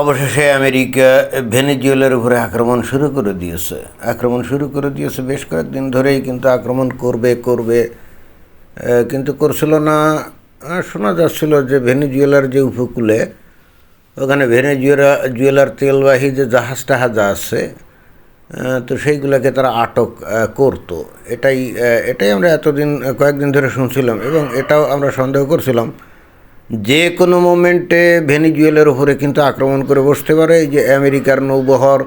অবশেষে আমেরিকা ভেনেজুয়েলার উপরে আক্রমণ শুরু করে দিয়েছে। আক্রমণ শুরু করে দিয়েছে বেশ কয়েকদিন ধরেই, কিন্তু আক্রমণ করবে করবে কিন্তু করছিল না। শোনা যাচ্ছিল যে ভেনেজুয়েলার যে উপকূলে, ওখানে ভেনেজুয়েলা, জুয়েলার তেলবাহী যে জাহাজ টাহাজ আছে তো সেইগুলোকে তারা আটক করতো। এটাই এটাই আমরা এতদিন, কয়েকদিন ধরে শুনছিলাম এবং এটাও আমরা সন্দেহ করছিলাম যে কোনো মোমেন্টে ভেনিজুয়েলের উপরে কিন্তু আক্রমণ করে বসতে পারে। যে আমেরিকার নৌবহর,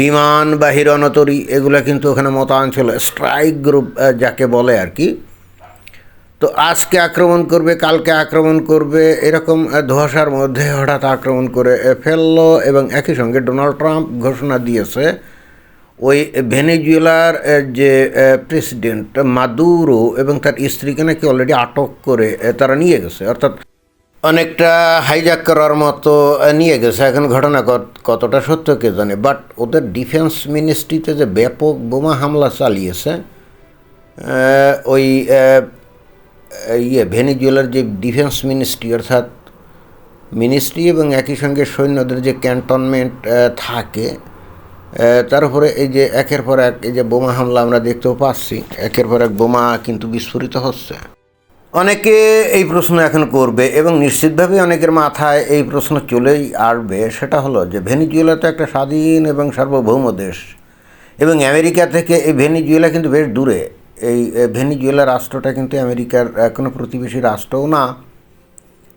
বিমান বাহির রণতরী এগুলো কিন্তু ওখানে মোতায়েন ছিল স্ট্রাইক গ্রুপ যাকে বলে আর কি। তো আজকে আক্রমণ করবে, কালকে আক্রমণ করবে, এরকম ধোঁয়াশার মধ্যে হঠাৎ আক্রমণ করে ফেলল এবং একই সঙ্গে ডোনাল্ড ট্রাম্প ঘোষণা দিয়েছে, ওই ভেনেজুয়েলার যে প্রেসিডেন্ট মাদুরো এবং তার স্ত্রীকে নাকি অলরেডি আটক করে তারা নিয়ে গেছে। অর্থাৎ অনেকটা হাইজ্যাক করার মতো নিয়ে গেছে। এখন ঘটনা কত- কতটা সত্য কে জানে? বাট ওদের ডিফেন্স মিনিস্ট্রিতে যে ব্যাপক বোমা হামলা চালিয়েছে ওই ইয়ে ভেনিজুয়েলার যে ডিফেন্স মিনিস্ট্রি অর্থাৎ মিনিস্ট্রি এবং একই সঙ্গে সৈন্যদের যে ক্যান্টনমেন্ট থাকে তার উপরে এই যে একের পর এক, এই যে বোমা হামলা আমরা দেখতেও পাচ্ছি, একের পর এক বোমা কিন্তু বিস্ফোরিত হচ্ছে। অনেকে এই প্রশ্ন এখন করবে এবং নিশ্চিতভাবে অনেকের মাথায় এই প্রশ্ন চলেই আসবে। সেটা হলো যে ভেনিজুয়েলা তো একটা স্বাধীন এবং সার্বভৌম দেশ এবং আমেরিকা থেকে এই ভেনিজুয়েলা কিন্তু বেশ দূরে। এই ভেনিজুয়েলা রাষ্ট্রটা কিন্তু আমেরিকার কোনো প্রতিবেশী রাষ্ট্রও না।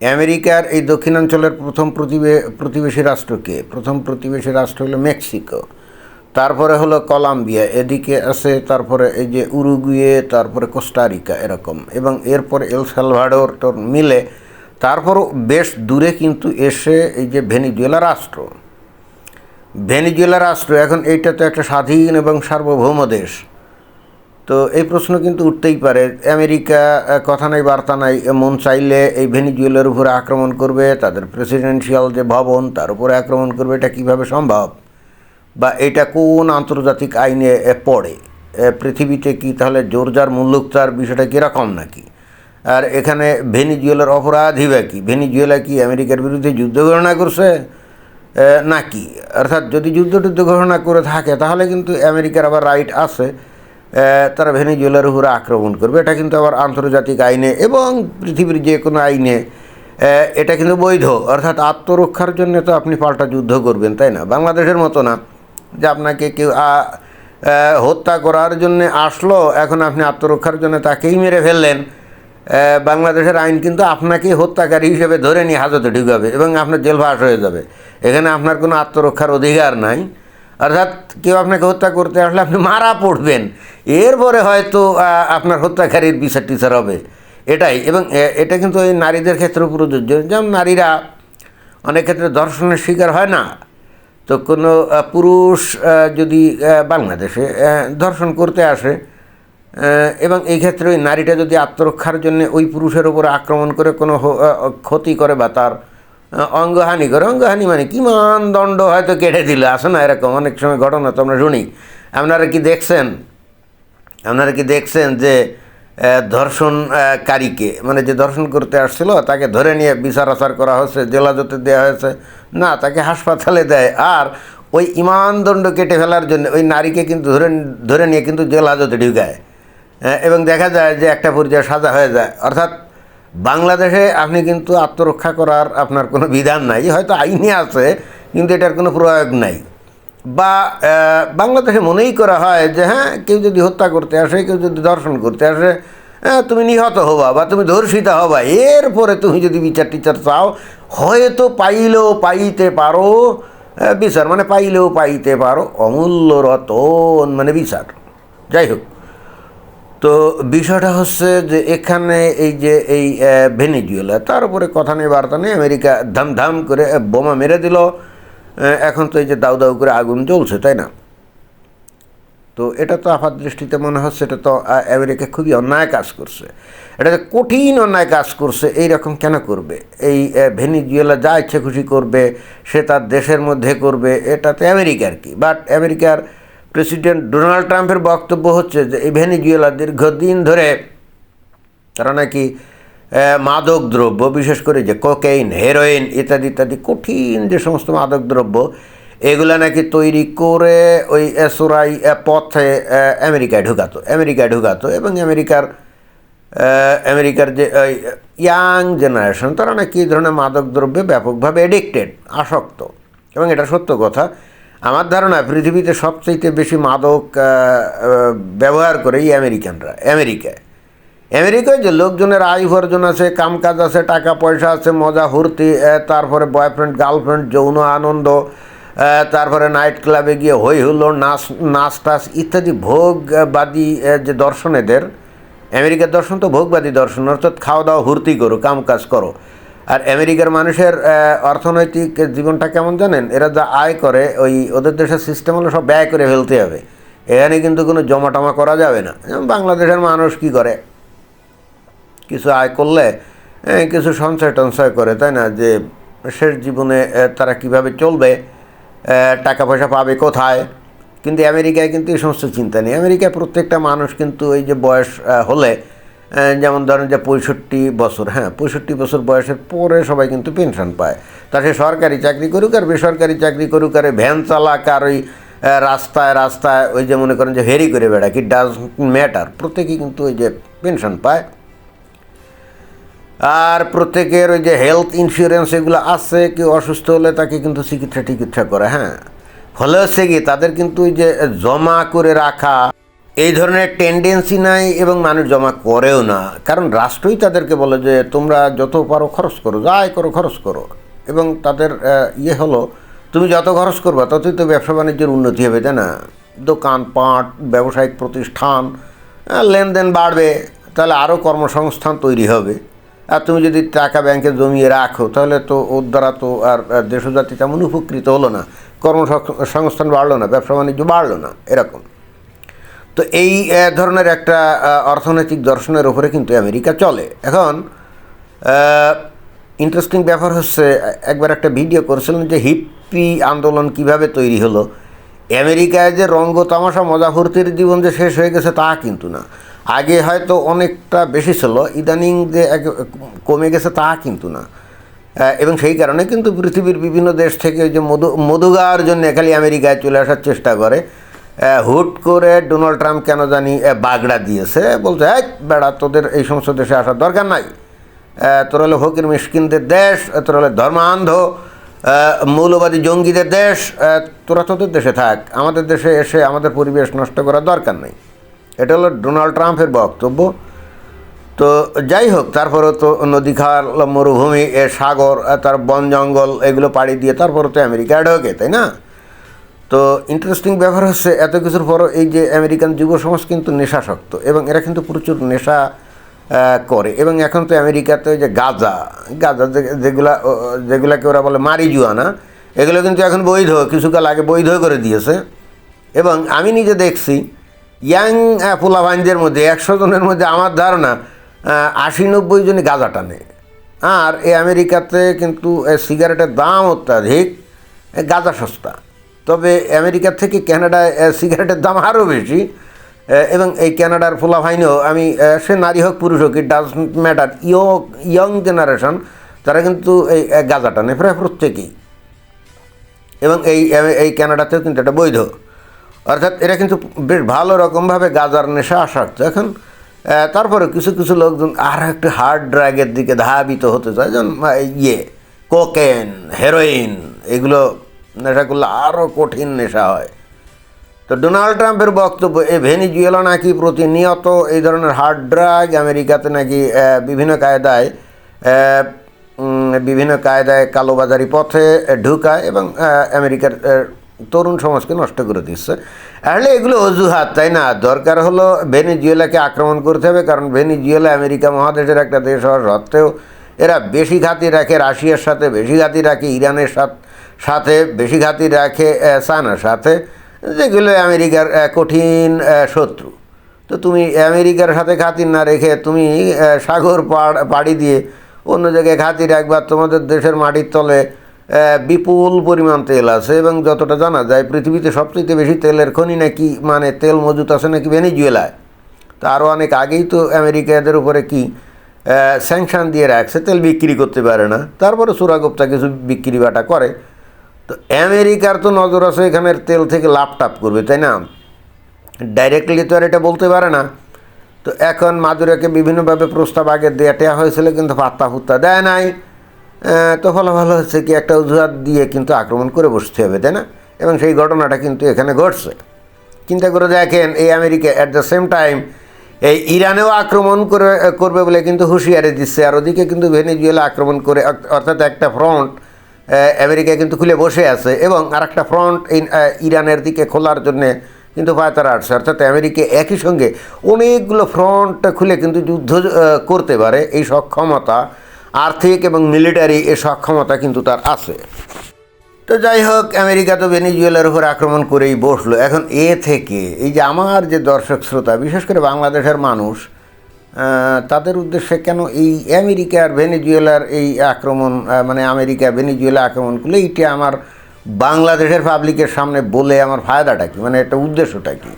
আমেরিকার এই দক্ষিণাঞ্চলের প্রথম প্রতিবে, প্রতিবেশী রাষ্ট্রকে প্রথম প্রতিবেশী রাষ্ট্র হলো মেক্সিকো। তারপরে হলো কলাম্বিয়া, এদিকে আছে তারপরে এই যে উরুগুয়ে, তারপরে কোস্টারিকা এরকম। এবং এরপর এল সালভাডোর তোর মিলে তারপরও বেশ দূরে কিন্তু এসে এই যে ভেনিজুয়েলা রাষ্ট্র। ভেনিজুয়েলা রাষ্ট্র, এখন এইটা তো একটা স্বাধীন এবং সার্বভৌম দেশ। তো এই প্রশ্ন কিন্তু উঠতেই পারে, আমেরিকা কথা নাই, বার্তা নাই মন চাইলে এই ভেনিজুয়েলার উপরে আক্রমণ করবে, তাদের প্রেসিডেন্সিয়াল যে ভবন, তার উপরে আক্রমণ করবে, এটা কীভাবে সম্ভব? বা এটা কোন আন্তর্জাতিক আইনে পড়ে? পৃথিবীতে কি তাহলে জোরজার মুল্লুকতার বিষয়টা কীরকম নাকি? আর এখানে ভেনিজুয়েলার অপরাধী বা কি? ভেনিজুয়েলা কি আমেরিকার বিরুদ্ধে যুদ্ধ ঘোষণা করছে? নাকি? অর্থাৎ যদি যুদ্ধ টুদ্ধ ঘোষণা করে থাকে, তাহলে কিন্তু আমেরিকার আবার রাইট আছে তারা ভেনিজুয়েলার উপরে আক্রমণ করবে। এটা কিন্তু আবার আন্তর্জাতিক আইনে এবং পৃথিবীর যে কোনো আইনে এটা কিন্তু বৈধ। অর্থাৎ আত্মরক্ষার জন্য তো আপনি পাল্টা যুদ্ধ করবেন, তাই না? বাংলাদেশের মতো না। যে আপনাকে কেউ হত্যা করার জন্য আসলো, এখন আপনি আত্মরক্ষার জন্য তাকেই মেরে ফেললেন। বাংলাদেশের আইন কিন্তু আপনাকেই হত্যাকারী হিসেবে ধরে নিয়ে হাজতে ঢুকাবে এবং আপনার জেলভাস হয়ে যাবে। এখানে আপনার কোনো আত্মরক্ষার অধিকার নাই। অর্থাৎ কেউ আপনাকে হত্যা করতে আসলে আপনি মারা পড়বেন। এরপরে হয়তো আপনার হত্যাকারীর বিচার টিচার হবে। এটাই এবং এটা কিন্তু এই নারীদের ক্ষেত্রে প্রযোজ্য। যেমন নারীরা অনেক ক্ষেত্রে ধর্ষণের শিকার হয় না। তো কোনো পুরুষ যদি বাংলাদেশে ধর্ষণ করতে আসে এবং এই ক্ষেত্রে ওই নারীটা যদি আত্মরক্ষার জন্য ওই পুরুষের উপরে আক্রমণ করে কোনো ক্ষতি করে বা তার অঙ্গহানি করে, অঙ্গহানি মানে কিমান দণ্ড হয়তো কেটে দিল আসে না এরকম? অনেক সময় ঘটনা তো আমরা শুনি। আপনারা কি দেখছেন? আপনারা কি দেখছেন যে ধর্ষণকারীকে মানে যে ধর্ষণ করতে আসছিল তাকে ধরে নিয়ে বিচার আচার করা হয়েছে জেলাজতে দেওয়া হয়েছে। না তাকে হাসপাতালে দেয়। আর ওই ইমানদণ্ড কেটে ফেলার জন্য ওই নারীকে কিন্তু ধরে ধরে নিয়ে কিন্তু জেলাজতে ঢুকায়। হ্যাঁ, এবং দেখা যায় যে একটা পর্যায়ে সাজা হয়ে যায়। অর্থাৎ বাংলাদেশে আপনি কিন্তু আত্মরক্ষা করার আপনার কোনো বিধান নাই। হয়তো আইনে আছে কিন্তু এটার কোনো প্রয়োগ নাই। বা বাংলাদেশে মনেই করা হয় যে হ্যাঁ কেউ যদি হত্যা করতে আসে, কেউ যদি দর্শন করতে আসে হ্যাঁ তুমি নিহত হবা বা তুমি ধর্ষিতা হবা, এরপরে তুমি যদি বিচার টিচার চাও, হয়তো পাইলেও পাইতে পারো বিচার মানে পাইলেও পাইতে পারো, অমূল্য রতন মানে বিচার। যাই হোক, তো বিষয়টা হচ্ছে যে, এখানে এই যে, এই ভেনিজুয়েলা, তার উপরে কথা নেই, বার্তা নেই, আমেরিকা ধাম ধাম করে বোমা মেরে দিল। এখন তো এই যে দাউ দাউ করে আগুন জ্বলছে, তাই না? তো এটা তো আপাত দৃষ্টিতে মনে হচ্ছে এটা তো আমেরিকা খুবই অন্যায় কাজ করছে। এটা কঠিন অন্যায় কাজ করছে, এই রকম কেন করবে? এই ভেনিজুয়েলা যা ইচ্ছে খুশি করবে, সে তার দেশের মধ্যে করবে, এটা তো আমেরিকার কি? বাট আমেরিকার প্রেসিডেন্ট ডোনাল্ড ট্রাম্পের বক্তব্য হচ্ছে যে, এই ভেনিজুয়েলা দীর্ঘদিন ধরে তারা নাকি মাদক দ্রব্য, বিশেষ করে যে কোকেইন, হেরোইন ইত্যাদি ইত্যাদি, কঠিন যে সমস্ত মাদক দ্রব্য, এগুলো নাকি তৈরি করে ওই সোরাই পথে আমেরিকায় ঢুকাতো। আমেরিকায় ঢুকাতো এবং আমেরিকার আমেরিকার যে ইয়াং জেনারেশন, তারা নাকি এই ধরনের মাদক দ্রব্যে ব্যাপকভাবে এডিক্টেড আসক্ত। এবং এটা সত্য কথা। আমার ধারণা পৃথিবীতে সবচাইতে বেশি মাদক ব্যবহার করে এই আমেরিকানরা, আমেরিকায়। আমেরিকায় যে লোকজনের আয় উপার্জন আছে, কামকাজ আছে টাকা পয়সা আছে, মজা হুর্তি তারপরে বয়ফ্রেন্ড গার্লফ্রেন্ড যৌন আনন্দ তারপরে নাইট ক্লাবে গিয়ে হই হুল্লো, নাচ নাচ টাচ ইত্যাদি ভোগবাদী যে দর্শন এদের, আমেরিকার দর্শন তো ভোগবাদী দর্শন, অর্থাৎ খাওয়া দাওয়া হুর্তি করো কাম কাজ করো। আর আমেরিকার মানুষের অর্থনৈতিক জীবনটা কেমন জানেন? এরা যা আয় করে, ওই ওদের দেশের সিস্টেম হলো সব ব্যয় করে ফেলতে হবে। এখানে কিন্তু কোনো জমা টমা করা যাবে না। যেমন বাংলাদেশের মানুষ কি করে? কিছু আয় করলে কিছু সঞ্চয় টঞ্চয় করে, তাই না? যে শেষ জীবনে তারা কীভাবে চলবে টাকা পয়সা পাবে কোথায়? কিন্তু আমেরিকায় কিন্তু এই সমস্ত চিন্তা নেই। আমেরিকায় প্রত্যেকটা মানুষ কিন্তু এই যে বয়স হলে যেমন ধরেন যে পঁয়ষট্টি বছর হ্যাঁ পঁয়ষট্টি বছর বয়সের পরে সবাই কিন্তু পেনশন পায়। তা সে সরকারি চাকরি করুক আর বেসরকারি চাকরি করুক আর ভ্যান চালাক আর ওই রাস্তায় রাস্তায় ওই যে মনে করেন যে হেরি করে বেড়ায়, কি ডাজ ম্যাটার প্রত্যেকেই কিন্তু ওই যে পেনশন পায়। আর প্রত্যেকের ওই যে হেলথ ইন্স্যুরেন্স এগুলো আছে, কেউ অসুস্থ হলে তাকে কিন্তু চিকিৎসা টিকিৎসা করে হ্যাঁ। ফলে হচ্ছে কি, তাদের কিন্তু ওই যে জমা করে রাখা, এই ধরনের টেন্ডেন্সি নাই এবং মানুষ জমা করেও না। কারণ রাষ্ট্রই তাদেরকে বলে যে, তোমরা যত পারো খরচ করো, যাই করো খরচ করো। এবং তাদের ইয়ে হলো, তুমি যত খরচ করবা, ততই তো ব্যবসা বাণিজ্যের উন্নতি হবে, তাই না? দোকানপাট, ব্যবসায়িক প্রতিষ্ঠান লেনদেন বাড়বে, তাহলে আরও কর্মসংস্থান তৈরি হবে। আর তুমি যদি টাকা ব্যাংকে জমিয়ে রাখো, তাহলে তো ওর দ্বারা তো আর দেশজাতি তেমন উপকৃত হলো না। কর্মসংস্থান বাড়লো না, ব্যবসা বাণিজ্য বাড়লো না, এরকম। তো এই ধরনের একটা অর্থনৈতিক দর্শনের উপরে কিন্তু আমেরিকা চলে। এখন ইন্টারেস্টিং ব্যাপার হচ্ছে, একবার একটা ভিডিও করেছিলেন যে হিপ্পি আন্দোলন কীভাবে তৈরি হলো। আমেরিকায় যে রঙ্গ তামাশা মজা ফুর্তির জীবন যে শেষ হয়ে গেছে তা কিন্তু না। আগে হয়তো অনেকটা বেশি ছিল, ইদানিং যে এক- কমে গেছে তা কিন্তু না। এবং সেই কারণে কিন্তু পৃথিবীর বিভিন্ন দেশ থেকে যে মধু মধু গাওয়ার জন্য খালি আমেরিকায় চলে আসার চেষ্টা করে। হুট করে ডোনাল্ড ট্রাম্প কেন জানি বাগড়া দিয়েছে, বলছে, এই বেড়া, তোদের এই সমস্ত দেশে আসার দরকার নাই। তোর হলো ফকির মিসকিনদের দেশ তোর হলো ধর্মান্ধ মৌলবাদী জঙ্গিদের দেশ তোরা তোদের দেশে থাক। আমাদের দেশে এসে আমাদের পরিবেশ নষ্ট করার দরকার নেই। এটা হলো ডোনাল্ড ট্রাম্পের বক্তব্য। তো যাই হোক, তারপরে তো নদী খাল মরুভূমি, এ সাগর তার বন জঙ্গল, এগুলো পাড়ি দিয়ে তারপরে তো আমেরিকায় ঢোকে, তাই না? তো ইন্টারেস্টিং ব্যাপার হচ্ছে, এত কিছুর পরও এই যে আমেরিকান যুব সমাজ কিন্তু নেশাসক্ত এবং এরা কিন্তু প্রচুর নেশা করে এবং এখন তো আমেরিকাতে যে গাঁজা গাঁজা যেগুলা যেগুলাকে ওরা বলে মারি মারিজুয়ানা, এগুলো কিন্তু এখন বৈধ, কিছুকাল আগে বৈধ করে দিয়েছে। এবং আমি নিজে দেখছি ইয়াং পোলাভাইনদের মধ্যে, একশো জনের মধ্যে আমার ধারণা আশি নব্বই জনই গাঁজা টানে। আর এই আমেরিকাতে কিন্তু সিগারেটের দাম অত্যাধিক গাঁজা সস্তা। তবে আমেরিকা থেকে ক্যানাডায় সিগারেটের দাম আরও বেশি এবং এই ক্যানাডার ফোলাফাইনেও আমি সে নারী হোক, পুরুষ হোক it does matter young generation, তারা কিন্তু এই গাঁজা টানে প্রায় প্রত্যেকেই। এবং এই এই ক্যানাডাতেও কিন্তু এটা বৈধ। অর্থাৎ এরা কিন্তু বেশ ভালো রকমভাবে গাজার নেশা আসক্ত এখন তারপরে কিছু কিছু লোকজন আর একটু হার্ড ড্রাগের দিকে ধাবিত হতে চায়। যেমন ইয়ে কোকেন হেরোইন এগুলো নেশা করলে আরও কঠিন নেশা হয়। তো ডোনাল্ড ট্রাম্পের বক্তব্য এই ভেনিজুয়েলা নাকি প্রতিনিয়ত এই ধরনের হার্ড ড্রাগ আমেরিকাতে নাকি বিভিন্ন কায়দায় বিভিন্ন কায়দায় কালোবাজারি পথে ঢুকায় এবং আমেরিকার তরুণ সমাজকে নষ্ট করে দিচ্ছে। আসলে এগুলো অজুহাত তাই না? দরকার হলো ভেনিজুয়েলাকে আক্রমণ করতে হবে কারণ ভেনিজুয়েলা আমেরিকা মহাদেশের একটা দেশ হওয়া সত্ত্বেও এরা বেশি ঘাতি রাখে রাশিয়ার সাথে বেশি ঘাতি রাখে ইরানের সাথ- সাথে বেশি ঘাতি রাখে আহ, চায়নার সাথে। যেগুলো আমেরিকার কঠিন শত্রু। তো তুমি আমেরিকার সাথে খাতির না রেখে তুমি সাগর পাড় পাড়ি দিয়ে অন্য জায়গায় খাতির রাখবা তোমাদের দেশের মাটির তলে বিপুল পরিমাণ তেল আছে এবং যতটা জানা যায়, পৃথিবীতে সবচেয়ে বেশি তেলের খনি নাকি মানে তেল মজুত আছে নাকি ভেনিজুয়েলায়। তো আরও অনেক আগেই তো আমেরিকাদের উপরে কি স্যাংশন দিয়ে রাখছে, তেল বিক্রি করতে পারে না। তারপরে সুরাগুপ্তা কিছু বিক্রি বাটা করে। তো আমেরিকার তো নজর আছে এখানের তেল থেকে লাভ টাপ করবে, তাই না? ডাইরেক্টলি তো আর এটা বলতে পারে না। তো এখন মাদুরাকে বিভিন্নভাবে প্রস্তাব আগে দেওয়া হয়েছিল, কিন্তু পাত্তা ফুত্তা দেয় নাই। তো ভালো হচ্ছে কি একটা অজুহাত দিয়ে কিন্তু আক্রমণ করে বসতে হবে, তাই না? এবং সেই ঘটনাটা কিন্তু এখানে ঘটছে। চিন্তা করে দেখেন, এই America at the same time এই ইরানেও আক্রমণ করে, করবে বলে কিন্তু হুঁশিয়ারি দিচ্ছে, আর ওদিকে কিন্তু ভেনেজুয়েলা আক্রমণ করে, অর্থাৎ একটা ফ্রন্ট আমেরিকা কিন্তু খুলে বসে আছে এবং আর একটা ফ্রন্ট ইরানের দিকে খোলার জন্যে কিন্তু পায়তারা আসছে। অর্থাৎ আমেরিকা একই সঙ্গে অনেকগুলো ফ্রন্ট খুলে কিন্তু যুদ্ধ করতে পারে, এই সক্ষমতা আর্থিক এবং মিলিটারি এ সক্ষমতা কিন্তু তার আছে। তো যাই হোক, আমেরিকা তো ভেনিজুয়েলার উপর আক্রমণ করেই বসল। এখন এ থেকে, এই যে আমার যে দর্শক শ্রোতা, বিশেষ করে বাংলাদেশের মানুষ তাদের উদ্দেশ্যে কেন এই আমেরিকার ভেনিজুয়েলার এই আক্রমণ মানে আমেরিকা ভেনিজুয়েলা আক্রমণ করলে এইটা আমার বাংলাদেশের পাবলিকের সামনে বলে আমার ফায়দাটা কি? মানে একটা উদ্দেশ্যটা কি?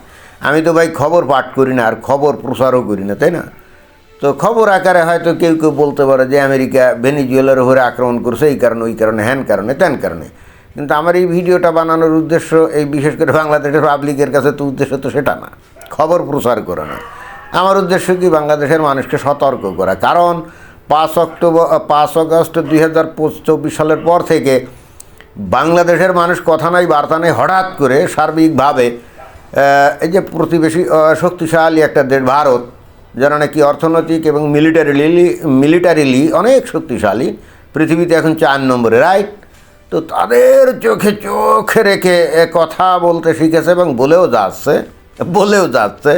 আমি তো ভাই খবর পাঠ করি না আর খবর প্রচারও করি না, তাই না? তো খবর আকারে হয়তো কেউ কেউ বলতে পারে যে আমেরিকা ভেনিজুয়েলার উপরে আক্রমণ করছে, এই কারণে, ওই কারণে, হ্যান কারণে, ত্যান কারণে। কিন্তু আমার এই ভিডিওটা বানানোর উদ্দেশ্য, এই বিশেষ করে বাংলাদেশের পাবলিকের কাছে তো উদ্দেশ্য তো সেটা না। খবর প্রচার করে না। আমার উদ্দেশ্য কি? বাংলাদেশের মানুষকে সতর্ক করা। কারণ পাঁচ অক্টোবর পাঁচ আগস্ট দুই হাজার চব্বিশ সালের পর থেকে বাংলাদেশের মানুষ কথা নাই, বার্তা নেই, হঠাৎ করে সার্বিকভাবে এই যে প্রতিবেশী শক্তিশালী একটা দেশ, ভারত যারা নাকি অর্থনৈতিক এবং মিলিটারিলি মিলিটারিলি অনেক শক্তিশালী, পৃথিবীতে এখন চার নম্বরে, রাইট? তো তাদের চোখে চোখ রেখে কথা বলতে শিখেছে এবং বলেও যাচ্ছে বলেও যাচ্ছে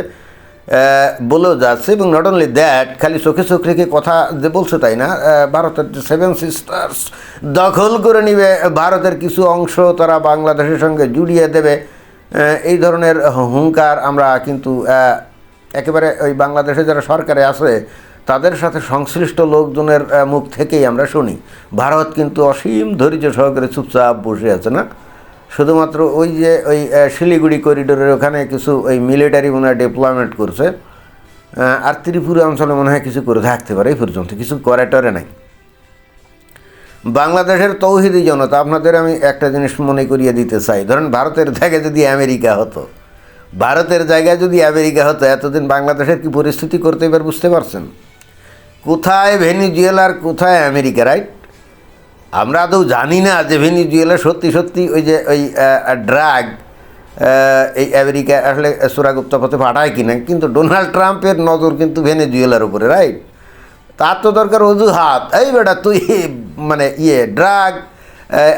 বলেও যাচ্ছে এবং নট অনলি দ্যাট খালি চোখে চোখ রেখে কথা যে বলছে তাই না ভারতের যে সেভেন সিস্টার্স দখল করে নিবে, ভারতের কিছু অংশ তারা বাংলাদেশের সঙ্গে জুড়িয়ে দেবে এই ধরনের হুঙ্কার আমরা কিন্তু একেবারে ওই বাংলাদেশে যারা সরকারে আছে, তাদের সাথে সংশ্লিষ্ট লোকজনের মুখ থেকেই আমরা শুনি। ভারত কিন্তু অসীম ধৈর্য সহকারে চুপচাপ বসে আছে, না? শুধুমাত্র ওই যে ওই শিলিগুড়ি করিডোরের ওখানে কিছু ওই মিলিটারি মনে হয় ডেপ্লয়মেন্ট করছে আর ত্রিপুরা অঞ্চলে মনে হয় কিছু করে থাকতে পারে এই পর্যন্ত, কিছু করে টরে নাই। বাংলাদেশের তৌহিদি জনতা, আপনাদের আমি একটা জিনিস মনে করিয়ে দিতে চাই। ধরেন ভারতের জায়গায় যদি আমেরিকা হতো ভারতের জায়গায় যদি আমেরিকা হতো, এতদিন বাংলাদেশের কি পরিস্থিতি করতে এবার বুঝতে পারছেন? কোথায় ভেনিজুয়েলার কোথায় আমেরিকা রাইট আমরা আদৌ জানি না যে ভেনিজুয়েলা সত্যি সত্যি ওই যে ওই ড্রাগ এই আমেরিকা আসলে সুরাগুপ্ত পথে পাঠায় কিনা, কিন্তু ডোনাল্ড ট্রাম্পের নজর কিন্তু ভেনেজুয়েলার উপরে রাইট তার তো দরকার অজুহাত। এই বেটা, তুই মানে ইয়ে ড্রাগ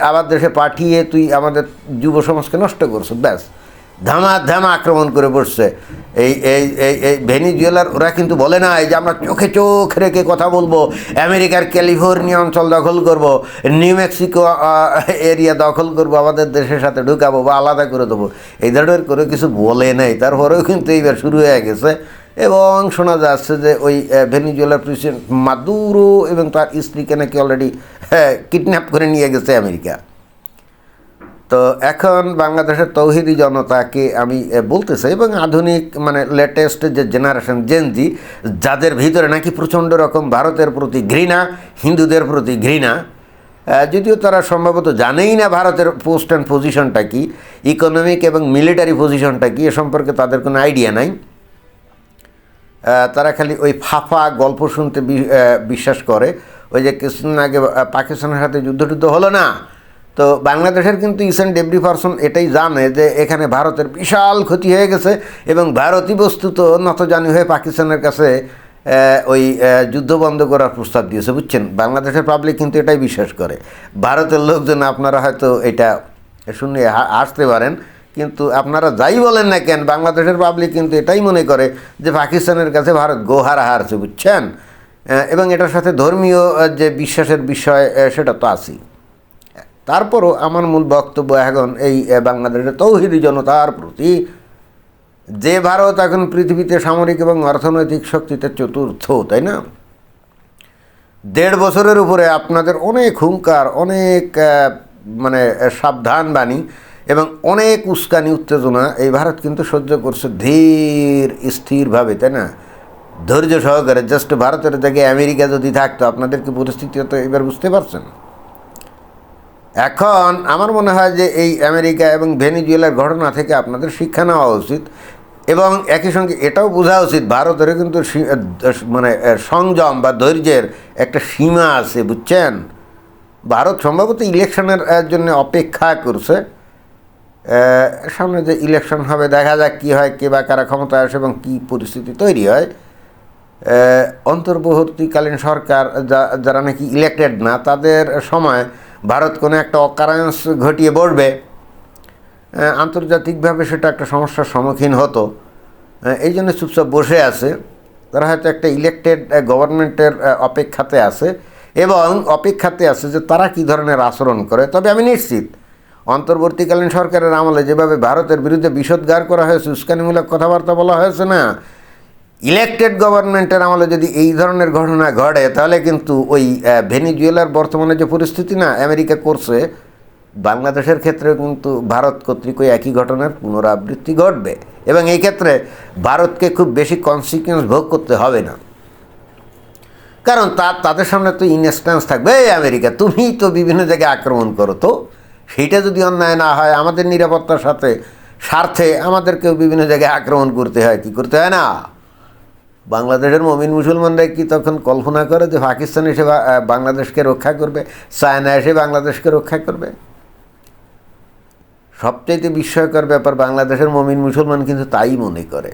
আবার দেশে পাঠিয়ে তুই আমাদের যুব সমাজকে নষ্ট করছ, ব্যাস। ধামা ধামা আক্রমণ করে বসছে। এই এই এই ভেনিজুয়েলার, ওরা কিন্তু বলে না যে আমরা চোখে চোখ রেখে কথা বলব, আমেরিকার ক্যালিফোর্নিয়া অঞ্চল দখল করব, নিউ মেক্সিকো এরিয়া দখল করব, আমাদের দেশের সাথে ঢুকাবো বা আলাদা করে দেবো। এই ধরনের করে কিছু বলে নেই। তারপরেও কিন্তু এইবার শুরু হয়ে গেছে। এবং শোনা যাচ্ছে যে ওই ভেনিজুয়েলার প্রেসিডেন্ট মাদুরো এবং তার স্ত্রীকে নাকি অলরেডি কিডন্যাপ করে নিয়ে গেছে আমেরিকা। তো এখন বাংলাদেশের তৌহিদি জনতাকে আমি বলতে চাই, এবং আধুনিক মানে লেটেস্ট যে জেনারেশন জেনজি যাদের ভিতরে নাকি প্রচণ্ড রকম ভারতের প্রতি ঘৃণা, হিন্দুদের প্রতি ঘৃণা যদিও তারা সম্ভবত জানেই না ভারতের পোস্ট অ্যান্ড পজিশনটা কি ইকোনমিক এবং মিলিটারি পজিশনটা কি, এ সম্পর্কে তাদের কোনো আইডিয়া নাই। তারা খালি ওই ফাফা গল্প শুনতে বিশ্বাস করে, ওই যে কিছুদিন আগে পাকিস্তানের সাথে যুদ্ধ টুদ্ধ হলো না তো বাংলাদেশের কিন্তু ইস অ্যান্ড এভরি পারসন এটাই জানে যে এখানে ভারতের বিশাল ক্ষতি হয়ে গেছে এবং ভারতই বস্তুত নতজানি হয়ে পাকিস্তানের কাছে ওই যুদ্ধ বন্ধ করার প্রস্তাব দিয়েছে, বুঝছেন? বাংলাদেশের পাবলিক কিন্তু এটাই বিশ্বাস করে। ভারতের লোকজন আপনারা হয়তো এটা শুনে হাসতে পারেন, কিন্তু আপনারা যাই বলেন না কেন, বাংলাদেশের পাবলিক কিন্তু এটাই মনে করে যে পাকিস্তানের কাছে ভারত গোহারা হারছে বুঝছেন? এবং এটার সাথে ধর্মীয় যে বিশ্বাসের বিষয় সেটা তো আছেই। তারপরও আমার মূল বক্তব্য এখন এই বাংলাদেশের তৌহিদি জনতার প্রতি, যে ভারত এখন পৃথিবীতে সামরিক এবং অর্থনৈতিক শক্তিতে চতুর্থ, তাই না? দেড় বছরের উপরে আপনাদের অনেক হুঙ্কার, অনেক মানে সাবধান বাণী এবং অনেক উস্কানি, উত্তেজনা এই ভারত কিন্তু সহ্য করছে ধীর, স্থিরভাবে, তাই না? ধৈর্য সহকারে, জাস্ট ভারতের জায়গায় আমেরিকা যদি থাকতো, আপনাদের কি পরিস্থিতি হতো, এবার বুঝতে পারছেন? এখন আমার মনে হয় যে এই আমেরিকা এবং ভেনিজুয়েলার ঘটনা থেকে আপনাদের শিক্ষা নেওয়া উচিত এবং একই সঙ্গে এটাও বোঝা উচিত, ভারতেরও কিন্তু মানে সংযম বা ধৈর্যের একটা সীমা আছে, বুঝছেন? ভারত সম্ভবত ইলেকশনের জন্য অপেক্ষা করছে। সামনে যে ইলেকশন হবে, দেখা যাক কী হয়, কে বা কারা ক্ষমতায় আসে এবং কী পরিস্থিতি তৈরি হয়। অন্তর্বর্তীকালীন সরকার যারা নাকি ইলেক্টেড না, তাদের সময় ভারত কোনো একটা অকারেন্স ঘটিয়ে বসবে আন্তর্জাতিকভাবে সেটা একটা সমস্যার সম্মুখীন হতো। এই জন্য চুপচাপ বসে আছে। তারা হয়তো একটা ইলেক্টেড গভর্নমেন্টের অপেক্ষাতে আছে এবং অপেক্ষাতে আছে যে তারা কী ধরনের আচরণ করে। তবে আমি নিশ্চিত, অন্তর্বর্তীকালীন সরকারের আমলে যেভাবে ভারতের বিরুদ্ধে বিষোদ্গার করা হয়েছে, উস্কানিমূলক কথাবার্তা বলা হয়েছে না ইলেকটেড গভর্নমেন্টের আমলে যদি এই ধরনের ঘটনা ঘটে, তাহলে কিন্তু ওই ভেনিজুয়েলার বর্তমানে যে পরিস্থিতি না, আমেরিকা করছে, বাংলাদেশের ক্ষেত্রে কিন্তু ভারত কর্তৃক ওই একই ঘটনার পুনরাবৃত্তি ঘটবে। এবং এই ক্ষেত্রে ভারতকে খুব বেশি কনসিকুয়েন্স ভোগ করতে হবে না। কারণ তা, তাদের সামনে তো ইনস্ট্যান্স থাকবে। এই আমেরিকা তুমি তো বিভিন্ন জায়গায় আক্রমণ করো তো। সেইটা যদি অন্যায় না হয়, আমাদের নিরাপত্তার সাথে, স্বার্থে আমাদেরকেও বিভিন্ন জায়গায় আক্রমণ করতে হয়, কি করতে হয় না? বাংলাদেশের মমিন মুসলমানরা কি তখন কল্পনা করে যে পাকিস্তান এসে বাংলাদেশকে রক্ষা করবে? চায়না এসে বাংলাদেশকে রক্ষা করবে? সবচাইতে বিস্ময়কর ব্যাপার, বাংলাদেশের মমিন মুসলমান কিন্তু তাই মনে করে।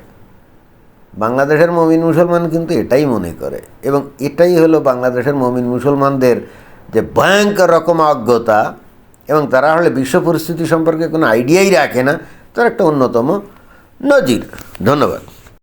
বাংলাদেশের মমিন মুসলমান কিন্তু এটাই মনে করে। এবং এটাই হলো বাংলাদেশের মমিন মুসলমানদের যে ভয়ঙ্কর রকম অজ্ঞতা, এবং তারা হলে বিশ্ব পরিস্থিতি সম্পর্কে কোনো আইডিয়াই রাখে না। তার একটা অন্যতম নজির। ধন্যবাদ।